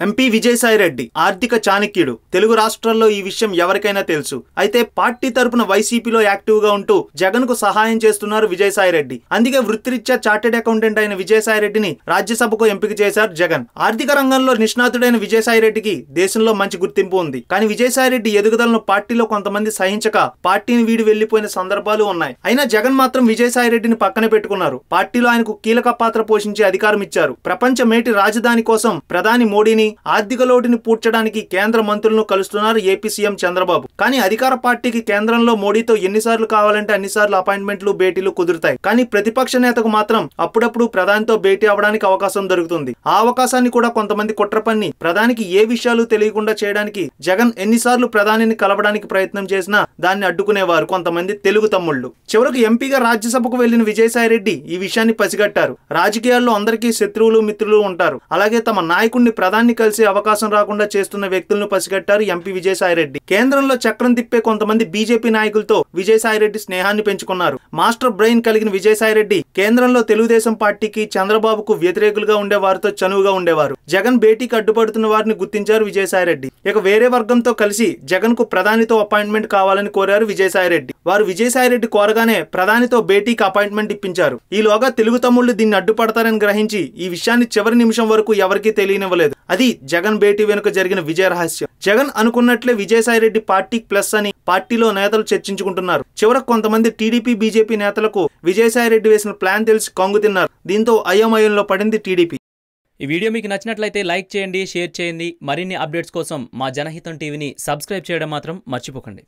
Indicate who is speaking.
Speaker 1: MP Vijayasai Reddy ఆర్థిక చాణక్యుడు. తెలుగు రాష్ట్రాల్లో ఈ విషయం ఎవరికైనా తెలుసు. అయితే పార్టీ తరపున వైసీపీలో యాక్టివ్గా ఉంటూ జగన్కు సహాయం చేస్తున్నారు విజయసాయిరెడ్డి అందుకే వృత్తిరీత్యా చార్టెడ్ అకౌంటెంట్ అయిన విజయసాయిరెడ్డిని రాజ్యసభకు ఎంపిక చేశారు జగన్. ఆర్థిక రంగంలో నిష్ణాతుడైన విజయసాయిరెడ్డికి దేశంలో మంచి గుర్తింపు ఉంది. కానీ విజయసాయిరెడ్డి ఎదుగుదలను పార్టీలో కొంతమంది సహించక పార్టీని వీడి వెళ్ళిపోయిన సందర్భాలు ఉన్నాయి. అయినా జగన్ మాత్రం విజయసాయిరెడ్డిని పక్కన పెట్టుకున్నారు. పార్టీలో ఆయనకు కీలక పాత్ర పోషించే అధికారం ఇచ్చారు. ప్రపంచ మేటి రాజధాని కోసం ప్రధాని మోడీని ఆర్థిక లోటుని పూడ్చడానికి కేంద్ర మంత్రులను కలుస్తున్నారు ఏపీ సీఎం చంద్రబాబు. కానీ అధికార పార్టీకి కేంద్రంలో మోడీతో ఎన్నిసార్లు కావాలంటే అన్నిసార్లు అపాయింట్మెంట్లు భేటీలు కుదురుతాయి. కానీ ప్రతిపక్ష నేతకు మాత్రం అప్పుడప్పుడు ప్రధానితో భేటీ అవడానికి అవకాశం దొరుకుతుంది. ఆ అవకాశాన్ని కూడా కొంతమంది కుట్ర పన్ని ప్రధానికి ఏ విషయాలు తెలియకుండా చేయడానికి జగన్ ఎన్నిసార్లు ప్రధానిని కలవడానికి ప్రయత్నం చేసినా దాన్ని అడ్డుకునేవారు కొంతమంది తెలుగు తమ్ముళ్ళు చివరకు ఎంపీగా రాజ్యసభకు వెళ్ళిన విజయసాయిరెడ్డి ఈ విషయాన్ని పసిగట్టారు. రాజకీయాల్లో అందరికీ శత్రువులు మిత్రులు ఉంటారు. అలాగే తమ నాయకుడిని ప్రధాని కలిసే అవకాశం రాకుండా చేస్తున్న వ్యక్తులను పసిగట్టారు ఎంపీ విజయసాయిరెడ్డి కేంద్రంలో చక్రం తిప్పే కొంతమంది బీజేపీ నాయకులతో విజయసాయిరెడ్డి స్నేహాన్ని పెంచుకున్నారు. మాస్టర్ బ్రెయిన్ కలిగిన విజయసాయిరెడ్డి కేంద్రంలో తెలుగుదేశం పార్టీకి చంద్రబాబుకు వ్యతిరేకులుగా ఉండే వారితో చనువుగా ఉండేవారు. జగన్ భేటీకి అడ్డుపడుతున్న వారిని గుర్తించారు విజయసాయిరెడ్డి ఇక వేరే వర్గంతో కలిసి జగన్కు ప్రధానితో అపాయింట్మెంట్ కావాలని కోరారు విజయసాయిరెడ్డి. వారు విజయసాయిరెడ్డి కోరగానే ప్రధానితో భేటీకి అపాయింట్మెంట్ ఇప్పించారు. ఈలోగా తెలుగు తమ్ముళ్ళు దీన్ని అడ్డుపడతారని గ్రహించి ఈ విషయాన్ని చివరి నిమిషం వరకు ఎవరికీ తెలియనివ్వలేదు. అది జగన్ భేటీ వెనుక జరిగిన విజయ రహస్యం. జగన్ అనుకున్నట్లే విజయసాయిరెడ్డి పార్టీ ప్లస్ అని పార్టీలో నేతలు చర్చించుకుంటున్నారు. చివరకు కొంతమంది టీడీపీ బీజేపీ నేతలకు విజయసాయిరెడ్డి వేసిన ప్లాన్ తెలిసి కంగు తిన్నారు. దీంతో అయోమయంలో పడింది టీడీపీ.
Speaker 2: ఈ వీడియో మీకు నచ్చినట్లయితే లైక్ చేయండి షేర్ చేయండి. మరిన్ని అప్డేట్స్ కోసం మా జనహితం టీవీని సబ్స్క్రైబ్ చేయడం మాత్రం మర్చిపోకండి.